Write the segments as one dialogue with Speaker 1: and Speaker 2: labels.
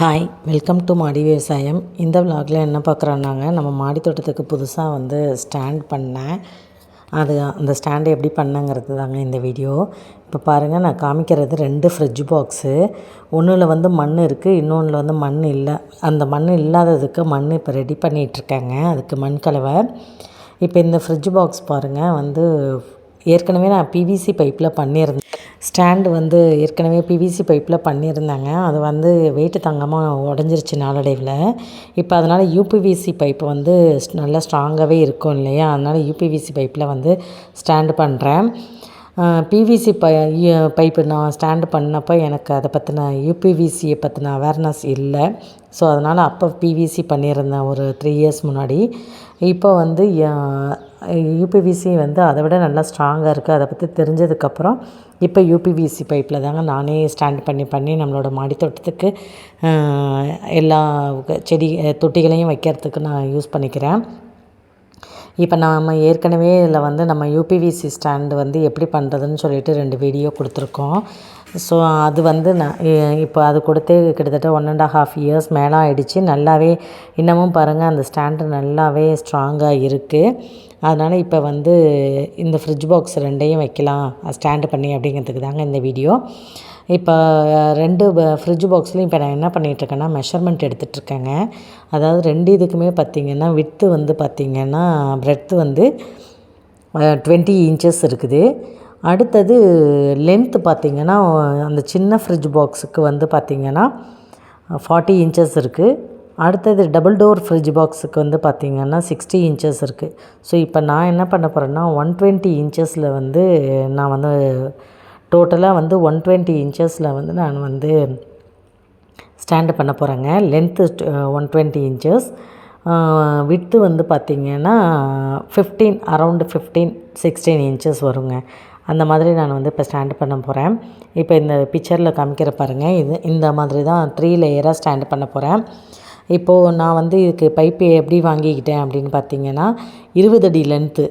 Speaker 1: Hi welcome to மாடி விவசாயம் இந்த விலாகில் என்ன பார்க்குறோன்னாங்க நம்ம மாடி தோட்டத்துக்கு புதுசாக வந்து ஸ்டாண்ட் பண்ணேன். அது அந்த ஸ்டாண்டை எப்படி பண்ணங்கிறது தாங்க இந்த வீடியோ இப்போ பாருங்கள் நான் காமிக்கிறது ரெண்டு ஃப்ரிட்ஜ் பாக்ஸு ஒன்றில் வந்து மண் இருக்குது இன்னொன்றில் வந்து மண் இல்லை. அந்த மண் இல்லாததுக்கு மண் இப்போ ரெடி பண்ணிகிட்ருக்காங்க அதுக்கு மண் கலவை. இப்போ இந்த ஃப்ரிட்ஜ் பாக்ஸ் பாருங்கள் வந்து ஏற்கனவே நான் பிவிசி பைப்பில் பண்ணியிருந்தேன். ஸ்டாண்டு வந்து ஏற்கனவே பிவிசி பைப்பில் பண்ணியிருந்தாங்க. அது வந்து வெயிட்டு தங்கமாக உடஞ்சிருச்சு நாளடைவில். இப்போ அதனால் யூபிவிசி பைப்பு வந்து நல்லா ஸ்ட்ராங்காகவே இருக்கும் இல்லையா? அதனால் யூபிவிசி பைப்பில் வந்து ஸ்டாண்டு பண்ணுறேன் பிவிசி பை பைப்பு நான் ஸ்டாண்டு பண்ணப்போ எனக்கு அதை பற்றின யூபிவிசியை பற்றின அவேர்னஸ் இல்லை. ஸோ அதனால் அப்போ பிவிசி பண்ணியிருந்தேன் ஒரு த்ரீ இயர்ஸ் முன்னாடி. இப்போ வந்து யூபிவிசி வந்து அதை விட நல்லா ஸ்ட்ராங்காக இருக்குது அதை பற்றி தெரிஞ்சதுக்கப்புறம் இப்போ யூபிவிசி பைப்பில் தாங்க நானே ஸ்டாண்ட் பண்ணி பண்ணி நம்மளோட மாடித்தோட்டத்துக்கு எல்லா செடி தொட்டிகளையும் வைக்கிறதுக்கு நான் யூஸ் பண்ணிக்கிறேன். இப்போ நாம் ஏற்கனவே இதில் வந்து நம்ம யூபிவிசி ஸ்டாண்டு வந்து எப்படி பண்ணுறதுன்னு சொல்லிட்டு ரெண்டு வீடியோ கொடுத்துருக்கோம். ஸோ அது வந்து நான் இப்போ அது கொடுத்தே கிட்டத்தட்ட ஒன் அண்ட் ஹாஃப் இயர்ஸ் மேலே ஆகிடுச்சு நல்லாவே இன்னமும் பாருங்கள் அந்த ஸ்டாண்டு நல்லாவே ஸ்ட்ராங்காக இருக்குது அதனால் இப்போ வந்து இந்த ஃப்ரிட்ஜ் பாக்ஸ் ரெண்டையும் வைக்கலாம். ஸ்டாண்டு பண்ணி அப்படிங்கிறதுக்கு தாங்க இந்த வீடியோ இப்போ ரெண்டு ஃப்ரிட்ஜ் பாக்ஸ்லையும் இப்போ நான் என்ன பண்ணிகிட்ருக்கேன்னா மெஷர்மெண்ட் எடுத்துகிட்ருக்கேங்க அதாவது ரெண்டு இதுக்குமே பார்த்திங்கன்னா வித்து வந்து பார்த்திங்கன்னா பிரெட்த்து வந்து டுவெண்ட்டி இன்ச்சஸ் இருக்குது. அடுத்தது லென்த்து பார்த்திங்கன்னா அந்த சின்ன ஃப்ரிட்ஜ் பாக்ஸுக்கு வந்து பார்த்திங்கன்னா ஃபார்ட்டி இன்ச்சஸ் இருக்குது அடுத்தது டபுள் டோர் ஃப்ரிட்ஜ் பாக்ஸுக்கு வந்து பார்த்திங்கன்னா சிக்ஸ்டி இன்ச்சஸ் இருக்குது ஸோ இப்போ நான் என்ன பண்ண போகிறேன்னா ஒன் டுவெண்ட்டி இன்ச்சஸில் வந்து நான் வந்து டோட்டலாக வந்து ஒன் டுவெண்ட்டி இன்ச்சஸில் வந்து நான் வந்து ஸ்டாண்டு பண்ண போகிறேங்க length one twenty inches. With வந்து பார்த்திங்கன்னா fifteen around fifteen sixteen inches வருங்க. அந்த மாதிரி நான் வந்து இப்போ ஸ்டாண்டு பண்ண போகிறேன் இப்போ இந்த பிக்சரில் காமிக்கிற பாருங்கள் இது இந்த மாதிரி தான் த்ரீ லேயராக ஸ்டாண்டு பண்ண போகிறேன் இப்போது நான் வந்து இதுக்கு பைப்பு எப்படி வாங்கிக்கிட்டேன் அப்படின்னு பார்த்தீங்கன்னா இருபது அடி லென்த்து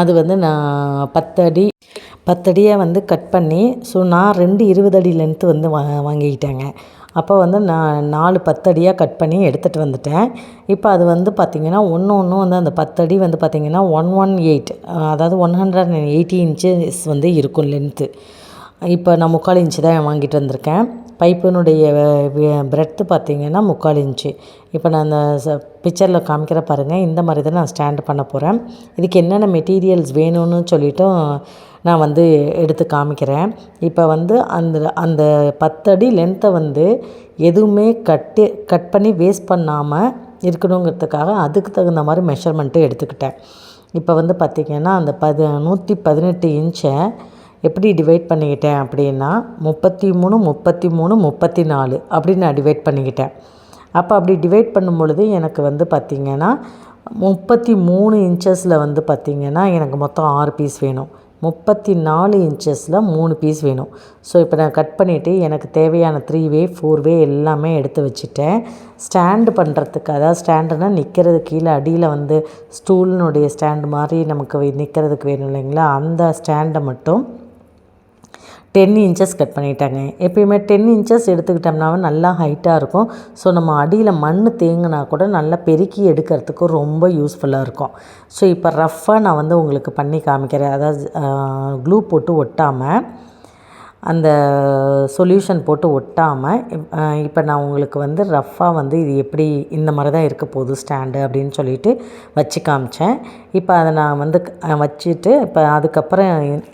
Speaker 1: அது வந்து நான் பத்து அடி பத்தடியாக வந்து கட் பண்ணி ஸோ நான் ரெண்டு இருபது அடி லென்த்து வந்து வா வாங்கிக்கிட்டேங்க. அப்போ வந்து நான் நாலு பத்தடியாக கட் பண்ணி எடுத்துகிட்டு வந்துட்டேன். இப்போ அது வந்து பார்த்திங்கன்னா ஒன்று ஒன்று வந்து அந்த பத்தடி வந்து பார்த்திங்கன்னா ஒன் ஒன் எயிட் அதாவது one hundred and eighty inches வந்து இருக்கும் லென்த்து இப்போ நான் முக்கால் இன்ச்சு தான் வாங்கிட்டு வந்திருக்கேன். பைப்பினுடைய பிரெட்த்து பார்த்திங்கன்னா முக்கால் இன்ச்சு இப்போ நான் அந்த பிக்சரில் காமிக்கிற பாருங்கள் இந்த மாதிரி தான் நான் ஸ்டாண்டு பண்ண போகிறேன் இதுக்கு என்னென்ன மெட்டீரியல்ஸ் வேணும்னு சொல்லிவிட்டும் நான் வந்து எடுத்து காமிக்கிறேன். இப்போ வந்து அந்த அந்த பத்தடி லென்த்தை வந்து எதுவுமே கட்டு கட் பண்ணி வேஸ்ட் பண்ணாமல் இருக்கணுங்கிறதுக்காக அதுக்கு தகுந்த மாதிரி மெஷர்மெண்ட்டு எடுத்துக்கிட்டேன். இப்போ வந்து பார்த்திங்கன்னா அந்த பது நூற்றி பதினெட்டு இன்ச்சை எப்படி டிவைட் பண்ணிக்கிட்டேன் அப்படின்னா முப்பத்தி மூணு முப்பத்தி மூணு முப்பத்தி நாலு அப்படின்னு நான் டிவைட் பண்ணிக்கிட்டேன். அப்போ அப்படி டிவைட் பண்ணும் பொழுது எனக்கு வந்து பார்த்திங்கன்னா முப்பத்தி மூணு இன்ச்சஸில் வந்து பார்த்திங்கன்னா எனக்கு மொத்தம் ஆறு பீஸ் வேணும். முப்பத்தி நாலு இன்ச்சஸில் மூணு பீஸ் வேணும். ஸோ இப்போ நான் கட் பண்ணிவிட்டு எனக்கு தேவையான த்ரீ வே ஃபோர் வே எல்லாமே எடுத்து வச்சுட்டேன். ஸ்டாண்டு பண்ணுறதுக்கு அதாவது ஸ்டாண்டுனால் நிற்கிறது கீழே அடியில் வந்து ஸ்டூலினுடைய ஸ்டாண்டு மாதிரி நமக்கு நிற்கிறதுக்கு வேணும் இல்லைங்களா? அந்த ஸ்டாண்டை மட்டும் டென் இன்ச்சஸ் கட் பண்ணிட்டாங்க. எப்பயுமே டென் இன்ச்சஸ் எடுத்துக்கிட்டோம்னா நல்லா ஹைட்டாக இருக்கும். ஸோ நம்ம அடியில் மண் தேங்கினா கூட நல்லா பெருக்கி எடுக்கிறதுக்கு ரொம்ப யூஸ்ஃபுல்லாக இருக்கும். ஸோ இப்போ ரஃப்பாக நான் வந்து உங்களுக்கு பண்ணி காமிக்கிறேன். அதாவது க்ளூ போட்டு ஒட்டாமல் அந்த சொல்யூஷன் போட்டு ஒட்டாமல் இப்போ நான் உங்களுக்கு வந்து ரஃப்பாக வந்து இது எப்படி இந்த மாதிரி தான் இருக்க போகுது ஸ்டாண்டு அப்படின்னு சொல்லிட்டு வச்சு காமிச்சேன். இப்போ அதை நான் வந்து வச்சுட்டு இப்போ அதுக்கப்புறம்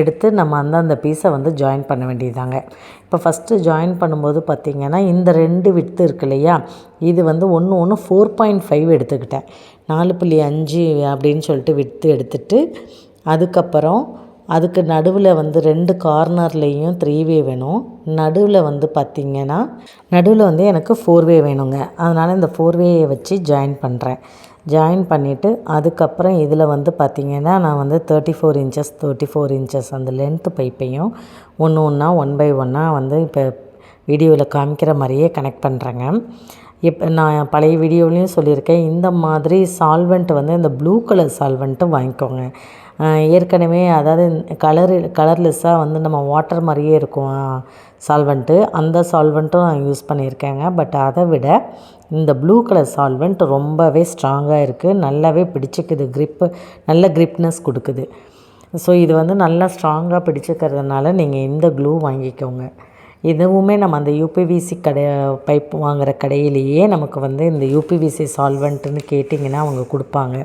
Speaker 1: எடுத்து நம்ம அந்தந்த அந்த பீஸை வந்து ஜாயின் பண்ண வேண்டியதாங்க இப்போ ஃபஸ்ட்டு ஜாயின் பண்ணும்போது பார்த்திங்கன்னா இந்த ரெண்டு விட்டு இருக்கு இல்லையா? இது வந்து ஒன்று ஒன்று ஃபோர் பாயிண்ட் ஃபைவ் எடுத்துக்கிட்டேன். நாலு புள்ளி அஞ்சு அப்படின்னு சொல்லிட்டு விட்டு எடுத்துட்டு அதுக்கப்புறம் அதுக்கு நடுவில் வந்து ரெண்டு கார்னர்லேயும் த்ரீ வே வேணும். நடுவில் வந்து பார்த்திங்கன்னா நடுவில் வந்து எனக்கு ஃபோர் வே வேணுங்க. அதனால் இந்த ஃபோர் வேயை வச்சு ஜாயின் பண்ணுறேன் ஜாயின் பண்ணிவிட்டு அதுக்கப்புறம் இதில் வந்து பார்த்திங்கன்னா நான் வந்து thirty four inches thirty four inches அந்த லென்த்து பைப்பையும் ஒன்று ஒன்றா ஒன் பை ஒன்னாக வந்து இப்போ வீடியோவில் காமிக்கிற மாதிரியே கனெக்ட் பண்ணுறேங்க இப்போ நான் பழைய வீடியோலையும் சொல்லியிருக்கேன் இந்த மாதிரி சால்வெண்ட் வந்து இந்த ப்ளூ கலர் சால்வெண்ட்டும் வாங்கிக்கோங்க. ஏற்கனவே அதாவது கலரு கலர்லெஸ்ஸாக வந்து நம்ம வாட்டர் மாதிரியே இருக்கும் சால்வெண்ட்டு அந்த சால்வெண்ட்டும் நான் யூஸ் பண்ணியிருக்கேங்க. பட் அதை விட இந்த ப்ளூ கலர் சால்வெண்ட் ரொம்பவே ஸ்ட்ராங்காக இருக்குது நல்லாவே பிடிச்சிக்குது க்ரிப்பு நல்ல க்ரிப்னஸ் கொடுக்குது. ஸோ இது வந்து நல்லா ஸ்ட்ராங்காக பிடிச்சிக்கிறதுனால நீங்கள் இந்த க்ளூ வாங்கிக்கோங்க. இதுவுமே நம்ம அந்த யூபிவிசி கடை பைப் வாங்குகிற கடையிலேயே நமக்கு வந்து இந்த யூபிவிசி சால்வெண்ட்டுன்னு கேட்டிங்கன்னா அவங்க கொடுப்பாங்க.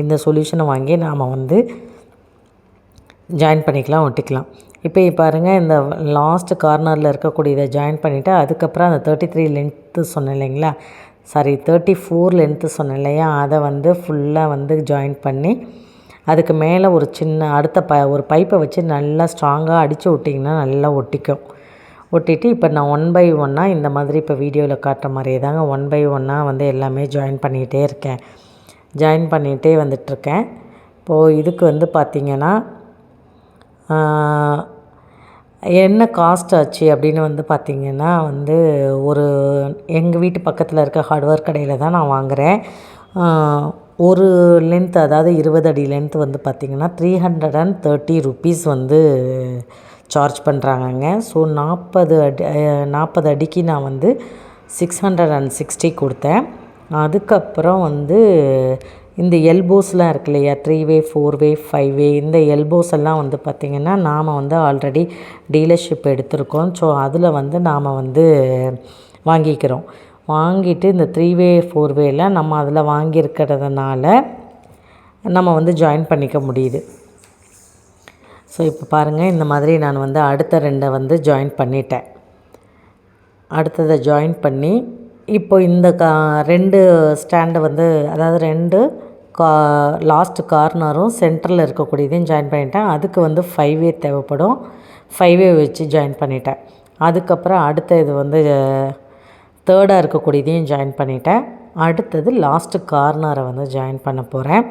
Speaker 1: இந்த சொல்யூஷனை வாங்கி நாம் வந்து ஜாயின் பண்ணிக்கலாம் ஒட்டிக்கலாம். இப்போ பாருங்கள் இந்த லாஸ்ட் கார்னரில் இருக்கக்கூடியதை ஜாயின் பண்ணிவிட்டு அதுக்கப்புறம் அந்த தேர்ட்டி த்ரீ லென்த்து சொன்னேன் இல்லைங்களா? சாரி தேர்ட்டி ஃபோர் லென்த்து சொன்னேன் இல்லையா? அதை வந்து ஃபுல்லாக வந்து ஜாயின் பண்ணி அதுக்கு மேலே ஒரு சின்ன அடுத்த ப ஒரு பைப்பை வச்சு நல்லா ஸ்ட்ராங்காக அடித்து விட்டிங்கன்னா நல்லா ஒட்டிக்கும். ஒட்டிட்டு இப்போ நான் ஒன் பை ஒன்னாக இந்த மாதிரி இப்போ வீடியோவில் காட்டுற மாதிரியே தாங்க ஒன் பை ஒன்னாக வந்து எல்லாமே ஜாயின் பண்ணிகிட்டே இருக்கேன். ஜாயின் பண்ணிகிட்டே வந்துட்டுருக்கேன். இப்போது இதுக்கு வந்து பார்த்திங்கன்னா என்ன காஸ்ட் ஆச்சு அப்படின்னு வந்து பார்த்திங்கன்னா வந்து ஒரு எங்கள் வீட்டு பக்கத்தில் இருக்க ஹார்ட்வேர் கடையில் தான் நான் வாங்குகிறேன் ஒரு லென்த் அதாவது இருபது அடி லென்த் வந்து பார்த்திங்கன்னா three hundred and thirty rupees வந்து சார்ஜ் பண்ணுறாங்கங்க ஸோ நாற்பது அடி நாற்பது அடிக்கு நான் வந்து சிக்ஸ் ஹண்ட்ரட் அண்ட் சிக்ஸ்டி கொடுத்தேன். அதுக்கப்புறம் வந்து இந்த எல்போஸ்லாம் இருக்கு இல்லையா? Three way four way five way இந்த எல்போஸ் எல்லாம் வந்து பார்த்திங்கன்னா நாம் வந்து ஆல்ரெடி டீலர்ஷிப் எடுத்திருக்கோம். ஸோ அதில் வந்து நாம் வந்து வாங்கிக்கிறோம். வாங்கிட்டு இந்த த்ரீ வே ஃபோர் வேல நம்ம அதில் வாங்கியிருக்கிறதுனால நம்ம வந்து ஜாயின் பண்ணிக்க முடியுது. ஸோ இப்போ பாருங்கள் இந்த மாதிரி நான் வந்து அடுத்த ரெண்டை வந்து ஜாயின் பண்ணிட்டேன். அடுத்ததை ஜாயின் பண்ணி இப்போ இந்த கா ரெண்டு ஸ்டாண்டை வந்து அதாவது ரெண்டு கா லாஸ்ட் கார்னரும் சென்டரில் இருக்கக்கூடியதையும் ஜாயின் பண்ணிட்டேன். அதுக்கு வந்து ஃபைவ் வே தேவைப்படும். ஃபைவ் வே வச்சு ஜாயின் பண்ணிட்டேன். அதுக்கப்புறம் அடுத்த இது வந்து தேர்டாக இருக்கக்கூடியதையும் ஜாயின் பண்ணிட்டேன். அடுத்தது லாஸ்ட்டு கார்னரை வந்து ஜாயின் பண்ண போகிறேன்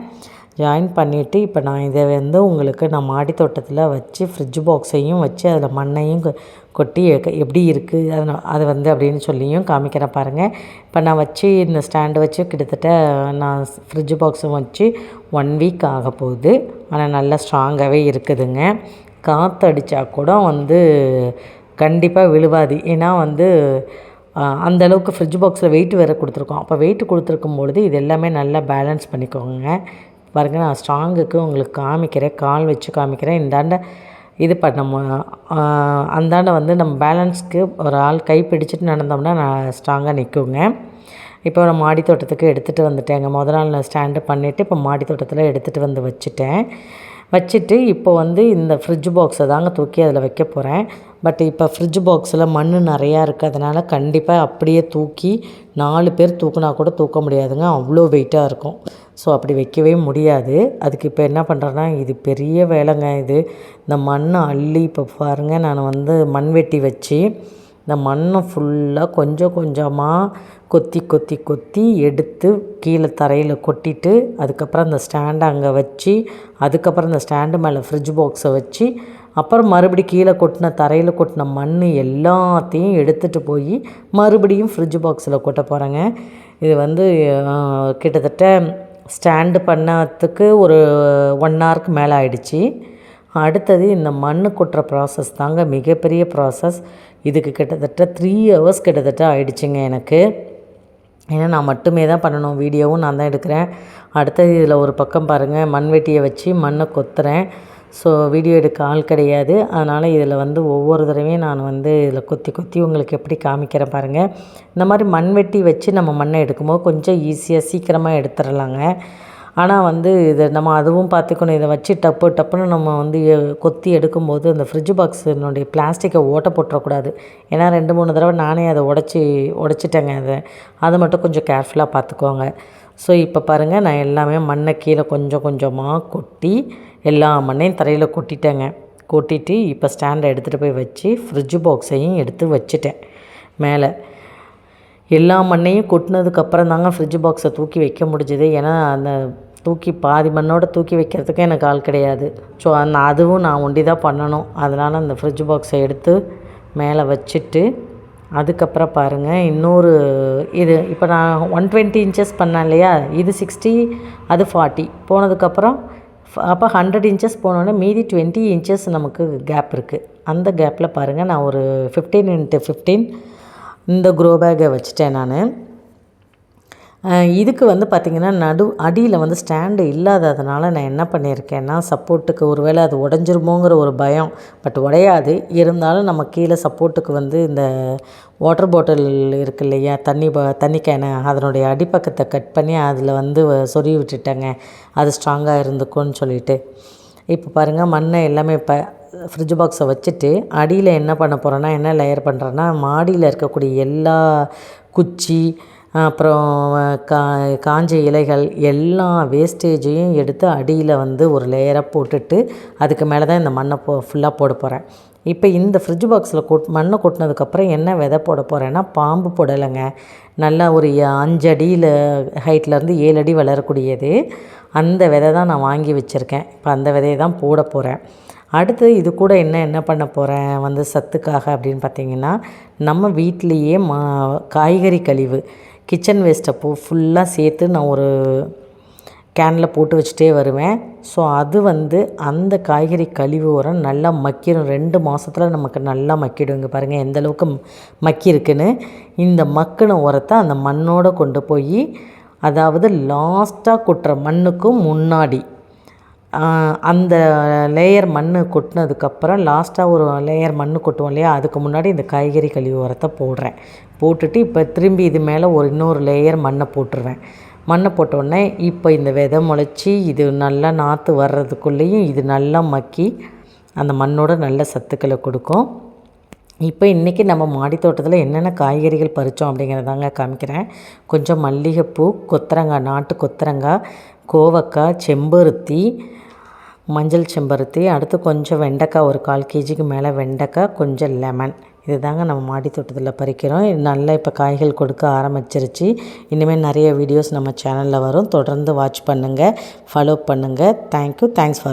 Speaker 1: ஜாயின் பண்ணிவிட்டு இப்போ நான் இதை வந்து உங்களுக்கு நான் மாடி தோட்டத்தில் வச்சு ஃப்ரிட்ஜ் பாக்ஸையும் வச்சு அதில் மண்ணையும் கொ- கொட்டி எப்படி இருக்குது அதை அது அதை வந்து அப்படின்னு சொல்லியும் காமிக்கிறேன் பாருங்கள் இப்போ நான் வச்சு இந்த ஸ்டாண்டு வச்சு கிட்டத்தட்ட நான் ஃப்ரிட்ஜ் பாக்ஸும் வச்சு ஒன் வீக் ஆக போகுது. ஆனால் நல்லா ஸ்ட்ராங்காகவே இருக்குதுங்க. காற்று அடித்தா கூட வந்து கண்டிப்பாக விழுவாது. ஏன்னா வந்து அந்த அளவுக்கு ஃப்ரிட்ஜ் பாக்ஸில் வெயிட் வேறு கொடுத்துருக்கோம். அப்போ வெயிட் கொடுத்துருக்கும் பொழுது இது எல்லாமே நல்லா பேலன்ஸ் பண்ணிக்கோங்க. பாருங்க நான் ஸ்ட்ராங்குக்கு உங்களுக்கு காமிக்கிறேன் கால் வச்சு காமிக்கிறேன். இந்தாண்ட இது பண்ண மு- அந்தாண்ட வந்து நம்ம பேலன்ஸ்க்கு ஒரு ஆள் கை பிடிச்சிட்டு நடந்தோம்னா நான் ஸ்ட்ராங்காக நிற்குங்க இப்போ நான் மாடி தோட்டத்துக்கு எடுத்துகிட்டு வந்துட்டேங்க. முத நாள் நான் ஸ்டாண்டு பண்ணிவிட்டு இப்போ மாடி தோட்டத்தில் எடுத்துகிட்டு வந்து வச்சுட்டேன். வச்சுட்டு இப்போ வந்து இந்த ஃப்ரிட்ஜ் பாக்ஸை தாங்க தூக்கி அதில் வைக்க போகிறேன் பட் இப்போ ஃப்ரிட்ஜ் பாக்ஸில் மண் நிறையா இருக்கிறதுனால கண்டிப்பாக அப்படியே தூக்கி நாலு பேர் தூக்குனா கூட தூக்க முடியாதுங்க. அவ்வளோ வெயிட்டாக இருக்கும். ஸோ அப்படி வைக்கவே முடியாது. அதுக்கு இப்போ என்ன பண்ணுறேன்னா இது பெரிய வேலைங்க இது. இந்த மண்ணை அள்ளி இப்போ பாருங்கள் நான் வந்து மண்வெட்டி வச்சு இந்த மண்ணை ஃபுல்லாக கொஞ்சம் கொஞ்சமாக கொத்தி கொத்தி கொத்தி எடுத்து கீழே தரையில் கொட்டிட்டு அதுக்கப்புறம் அந்த ஸ்டாண்டை அங்கே வச்சு அதுக்கப்புறம் அந்த ஸ்டாண்டு மேலே ஃப்ரிட்ஜ் பாக்ஸை வச்சு அப்புறம் மறுபடி கீழே கொட்டின தரையில் கொட்டின மண் எல்லாத்தையும் எடுத்துகிட்டு போய் மறுபடியும் ஃப்ரிட்ஜ் பாக்ஸில் கொட்ட போகிறேங்க இது வந்து கிட்டத்தட்ட ஸ்டாண்டு பண்ணத்துக்கு ஒரு ஒன் ஹவருக்கு மேலே ஆயிடுச்சு. அடுத்தது இந்த மண் கொட்டுற ப்ராசஸ் தாங்க மிகப்பெரிய ப்ராசஸ் இதுக்கு கிட்டத்தட்ட த்ரீ ஹவர்ஸ் கிட்டத்தட்ட ஆயிடுச்சுங்க எனக்கு. ஏன்னா நான் மட்டுமே தான் பண்ணணும். வீடியோவும் நான் தான் எடுக்கிறேன். அடுத்தது இதில் ஒரு பக்கம் பாருங்கள் மண்வெட்டியை வச்சு மண்ணை கொத்துறேன். ஸோ வீடியோ எடுக்க ஆள் கிடையாது. அதனால் இதில் வந்து ஒவ்வொரு தடவையும் நான் வந்து இதில் கொத்தி கொத்தி உங்களுக்கு எப்படி காமிக்கிறேன் பாருங்கள் இந்த மாதிரி மண்வெட்டி வச்சு நம்ம மண்ணை எடுக்கும்போது கொஞ்சம் ஈஸியாக சீக்கிரமாக எடுத்துடலாங்க. ஆனால் வந்து இதை நம்ம அதுவும் பார்த்துக்கணும். இதை வச்சு டப்பு டப்புன்னு நம்ம வந்து கொத்தி எடுக்கும்போது அந்த ஃப்ரிட்ஜ் பாக்ஸினுடைய பிளாஸ்டிக்கை ஓட்ட போட்டுறக்கூடாது. ஏன்னா ரெண்டு மூணு தடவை நானே அதை உடச்சி உடச்சிட்டேங்க அதை. அதை மட்டும் கொஞ்சம் கேர்ஃபுல்லாக பார்த்துக்கோங்க. ஸோ இப்போ பாருங்கள் நான் எல்லாமே மண்ணை கீழே கொஞ்சம் கொஞ்சமாக கொட்டி எல்லா மண்ணையும் தரையில் கொட்டிட்டேங்க. கொட்டிட்டு இப்போ ஸ்டாண்டை எடுத்துகிட்டு போய் வச்சு ஃப்ரிட்ஜு பாக்ஸையும் எடுத்து வச்சுட்டேன். மேலே எல்லா மண்ணையும் கொட்டினதுக்கப்புறம் தாங்க ஃப்ரிட்ஜ் பாக்ஸை தூக்கி வைக்க முடிஞ்சுது. ஏன்னா அந்த தூக்கி பாதி மண்ணோட தூக்கி வைக்கிறதுக்கு எனக்கு ஆள் கிடையாது. ஸோ அந்த அதுவும் நான் ஒண்டி தான் பண்ணணும். அதனால் அந்த ஃப்ரிட்ஜ் பாக்ஸை எடுத்து மேலே வச்சுட்டு அதுக்கப்புறம் பாருங்கள் இன்னொரு இது இப்போ நான் ஒன் டுவெண்ட்டி இன்ச்சஸ் பண்ணேன் இல்லையா? இது சிக்ஸ்டி அது ஃபார்ட்டி போனதுக்கப்புறம் அப்போ ஹண்ட்ரட் இன்ச்சஸ் போனோடனே மீதி டுவெண்ட்டி இன்ச்சஸ் நமக்கு கேப் இருக்குது அந்த கேப்பில் பாருங்கள் நான் ஒரு ஃபிஃப்டீன் இன்ட்டு ஃபிஃப்டீன் இந்த க்ரோ பேக்கை வச்சுட்டேன் நான். இதுக்கு வந்து பார்த்திங்கன்னா நடு அடியில் வந்து ஸ்டாண்டு இல்லாததுனால நான் என்ன பண்ணியிருக்கேன்னா சப்போர்ட்டுக்கு ஒரு வேளை அது உடஞ்சிருமோங்கிற ஒரு பயம். பட் உடையாது. இருந்தாலும் நம்ம கீழே சப்போர்ட்டுக்கு வந்து இந்த வாட்டர் பாட்டில் இருக்கு இல்லையா தண்ணி ப தண்ணி கேனை அதனுடைய அடிப்பக்கத்தை கட் பண்ணி அதில் வந்து சொருவி விட்டுட்டேங்க. அது ஸ்ட்ராங்காக இருந்துக்கும்னு சொல்லிட்டு. இப்போ பாருங்கள் மண்ணை எல்லாமே இப்போ ஃப்ரிட்ஜ் பாக்ஸை வச்சுட்டு அடியில் என்ன பண்ண போகிறேன்னா என்ன லேயர் பண்ணுறேன்னா மாடியில் இருக்கக்கூடிய எல்லா குச்சி அப்புறம் கா காஞ்ச இலைகள் எல்லா வேஸ்டேஜையும் எடுத்து அடியில் வந்து ஒரு லேயராக போட்டுட்டு அதுக்கு மேலே தான் இந்த மண்ணை போ ஃபுல்லாக போட போகிறேன் இப்போ இந்த ஃப்ரிட்ஜ் பாக்ஸில் கொட் மண்ணை கொட்டினதுக்கப்புறம் என்ன விதை போட போகிறேன்னா பாம்பு போடலைங்க. நல்லா ஒரு அஞ்சு அடியில் ஹைட்லேருந்து ஏழு அடி வளரக்கூடியது. அந்த விதை தான் நான் வாங்கி வச்சுருக்கேன். இப்போ அந்த விதையை தான் போட போகிறேன் அடுத்து இது கூட என்ன என்ன பண்ண போகிறேன் வந்து சத்துக்காக அப்படின்னு பார்த்தீங்கன்னா நம்ம வீட்லேயே மா காய்கறி கழிவு. கிச்சன் வேஸ்ட்டை போ ஃபுல்லாக சேர்த்து நான் ஒரு கேனில் போட்டு வச்சுட்டே வருவேன். ஸோ அது வந்து அந்த காய்கறி கழிவு உரம் நல்லா மக்கிடும் ரெண்டு மாதத்தில் நமக்கு நல்லா மக்கிடுங்க பாருங்கள் எந்த அளவுக்கு மக்கி இருக்குன்னு இந்த மக்கின உரத்தை அந்த மண்ணோடு கொண்டு போய் அதாவது லாஸ்ட்டாக கொட்டுற மண்ணுக்கும் முன்னாடி அந்த லேயர் மண் கொட்டினதுக்கப்புறம் லாஸ்ட்டாக ஒரு லேயர் மண் கொட்டுவோம் இல்லையா? அதுக்கு முன்னாடி இந்த காய்கறி கழிவு உரத்தை போடுறேன். போட்டுட்டு இப்போ திரும்பி இது மேலே ஒரு இன்னொரு லேயர் மண்ணை போட்டுருவேன். மண்ணை போட்டோடனே இப்போ இந்த விதை முளைச்சி இது நல்லா நாற்று வர்றதுக்குள்ளேயும் இது நல்லா மக்கி அந்த மண்ணோட நல்ல சத்துக்களை கொடுக்கும். இப்போ இன்றைக்கி நம்ம மாடி தோட்டத்தில் என்னென்ன காய்கறிகள் பறித்தோம் அப்படிங்கிறதாங்க காமிக்கிறேன். கொஞ்சம் மல்லிகைப்பூ கொத்தரங்காய் நாட்டு கொத்தரங்காய் கோவக்காய் செம்பருத்தி மஞ்சள் செம்பருத்தி அடுத்து கொஞ்சம் வெண்டைக்காய் ஒரு கால் கேஜிக்கு மேலே வெண்டைக்காய் கொஞ்சம் லெமன். இது தாங்க நம்ம மாடி தோட்டத்தில் பறிக்கிறோம் நல்லா இப்போ காய்கள் கொடுக்க ஆரம்பிச்சிருச்சு. இனிமேல் நிறைய வீடியோஸ் நம்ம சேனலில் வரும். தொடர்ந்து வாட்ச் பண்ணுங்கள் ஃபாலோ பண்ணுங்கள் தேங்க்யூ தேங்க்ஸ் ஃபார்